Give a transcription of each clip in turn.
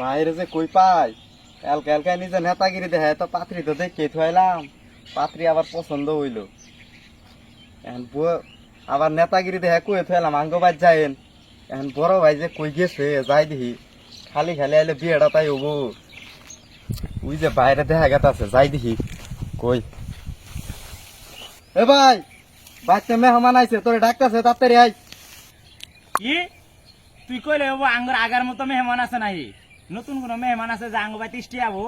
বাইরে যে কই পাই? এলকা এলকা নিজে নেতাগিরি দেখে তো পাত্রী তো দেখে থইলাম পাত্রী আবার পছন্দ হইল। এখন আবার নেতাগিরি দেখে কই থইলাম আঙ্গ বাদ যায়েন এখন বড় ভাই যে কই গেছে, যাই দেখি। খালি খালি আইলে বিয়েটা তাই হব। ওই যে বাইরে দেখা গেতাছে, যাই দেখি। কই? এ ভাই বাচ্চা মেহমান আইছে, তোরে ডাকতেছে, তাড়াতাড়ি আই কি? তুই কইলে হব আঙ্গুর আগার মতো মেহমান আছে নাই নতুন কোন মেহমান আছে যে আঙ্গ বাই তিষ্টি আবো।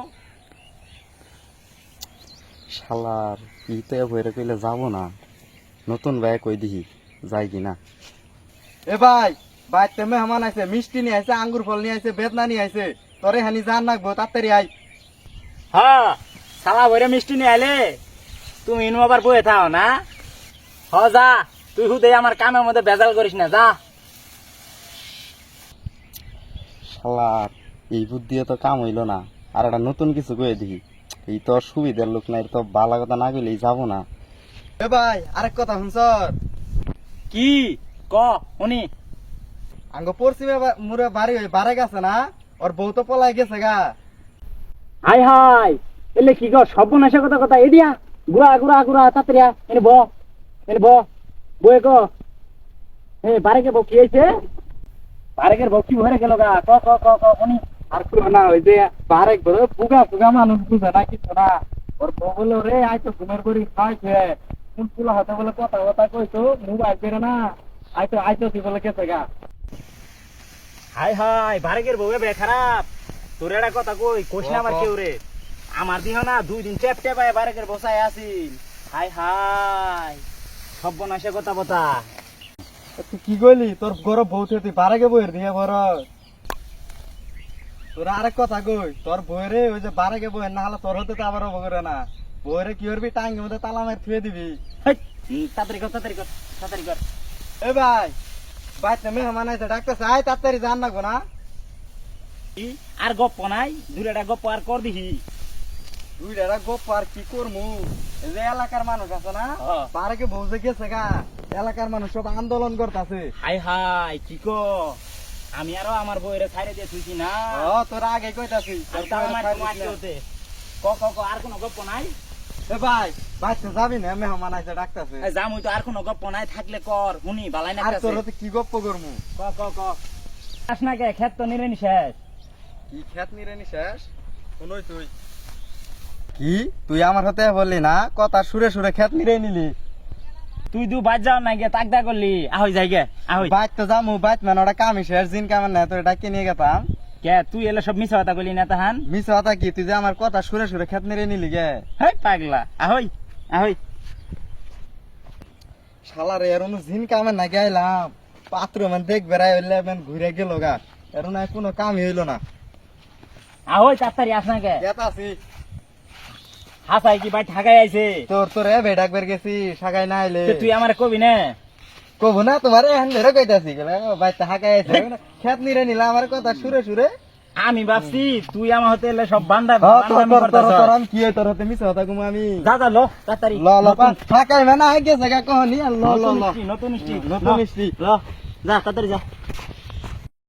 শালার ই তো বইরে কইলে যাব না। নতুন ভাই কই দিহি যাই কি না। এ ভাই বাইতে মেহমান আইছে মিষ্টি নিয়ে আইছে আঙ্গুর ফল নিয়ে আইছে বেদনা নিয়ে আইছে। তোরে হানি জান নাকবো তাড়াতাড়ি আই হ্যাঁ সালা ভরে মিষ্টি নিয়ে আইলে তুমি ইনু আবার বয়ে থাও না? হ যা তুই হুদে আমার কামের মধ্যে বেজাল করিস না যা। শালার এই বুদ্ধি তো কাম হইল না। আর একটা নতুন কিছু কয়ে দিহি এই তো সুবিধার লোক নাই তো বালা কথা না কইলেই যাব না। এ ভাই আরেক কথা শুনছ? কি? ক? শুনি। আঙ্গ পশ্চিমে মুরে বাড়ি হই বারে গেছে না? ওর বউ তো পলাই গেছে গা। হাই হাই এলে কি কর সর্বনাশা কথা কথা এডিয়া গুড়া গুড়া গুড়া তাড়াতাড়ি আয়। এনে ব। এনে ব। বয়ে ক? হে বারেকে বউ কি হয়েছে বারেকের কি ভরে গেল গা ক ক ক ক শুনি। আর কোনো না ওই যে বারেক বড় পুগা পুগা মানুষ বুঝে না কিছু না। ওর বউ বলল রে আই তো ঘুমের করি খাইছে কোন পুলা হাতে বলে কথা কথা কইতো মোবাইল পেরে না। আই তো আই তো তুই বলে গেছে গা। হাই হাই বারেকের বউ বে খারাপ। তোর একটা কথা কই কোশ না ক। কেউ রে। আমার দিহ না দুই দিন টেপ টেপায় বারেকের বসায় আসিল। হাই হাই সর্বনাশা কথা বতা তুই কি কইলি? তোর গরব বউ তুই বারেকে বইয়ের দিয়ে বড়। তোর আরেক কথা কই তোর বইরে ওই যে বারেকে বইয়ের না হলে তোর হতে তো আবার বগরে না। বইরে কি করবি? টাঙ্গের মধ্যে তালা মার থুয়ে দিবি। তাড়াতাড়ি কর তাড়াতাড়ি কর তাড়াতাড়ি কর। এ ভাই বাইতে মেহমান আছে ডাক্তার আয় তাড়াতাড়ি জান না গো না। আর গপ্প নাই দুটা গপ্প আর কর দিহি। দুইটা গোপ আর কি করমু? এই যে এলাকার মানুষ আছে না হ্যাঁ। বারেকে বউজে গেছে গা। এলাকার মানুষ সব আন্দোলন করতেছে। হাই হাই কি কো? আমি আরও আমার বইরে ছাইরে দিয়ে থুইছি না। ও তোর আগে কইতাছি ক ক ক আর কোনো গপ্প নাই? এ ভাই বাইতে যাবি না? মেহমান আছে ডাকতাছে। এই যামুই তো আর কোনো গপ্প নাই থাকলে কর। শুনি বালাই না আর তোর কি গপ্প করমু? ক ক ক। আস না কে খেত তো নিরেনি শেষ। কি খেত নিরেনি শেষ? শুনই তুই। কি? তুই আমার হাতে বললি না? কথা সুরে সুরে খেত নিরে নিলি। তুই দু বাজ যাও না গে তাকদা করলি। আহই যাই গে আহই। বাইত তো যামু বাইত মানে ওটা কামি শেষ দিন কামের না তোর ডাকি নিয়ে গেতাম। কে তুই এলে সব মিছা কথা করলি না তাহান মিস কথা কি? তুই যে আমার কথা সুরে সুরে খেত নিরে নিলি গে। হেই পাগলা আহই আহই। শালারে এর অনু জিন কামের না গাইলাম পাত্র মানে দেখ বেড়াই হইলে মানে ঘুরে গেল গা। এর না কোনো কামই হইল না। আহই তাড়াতাড়ি আস না গেতাছি। হাসাই কি ভাই ঠাকাই আইছে? তোর তোর এ বেডাক বের গেছি সাগাই না আইলে। তুই আমার কবি না? কবু না তোমার এখন ধরে কইতাছি গেলে ভাই হাকাই আছে খেত নিরে নিলা আমার কথা সুরে সুরে। আমি ভাবছি তুই আমার হতে এলে সব বান্দা। আমি কি তোর হাতে মিছে কথা কুমু আমি? যা লো তাড়াতাড়ি। ল ল নতুন- না মানে আগে জায়গা কহনি ল ল নতুন মিষ্টি নতুন মিষ্টি। ল যা তাড়াতাড়ি যা।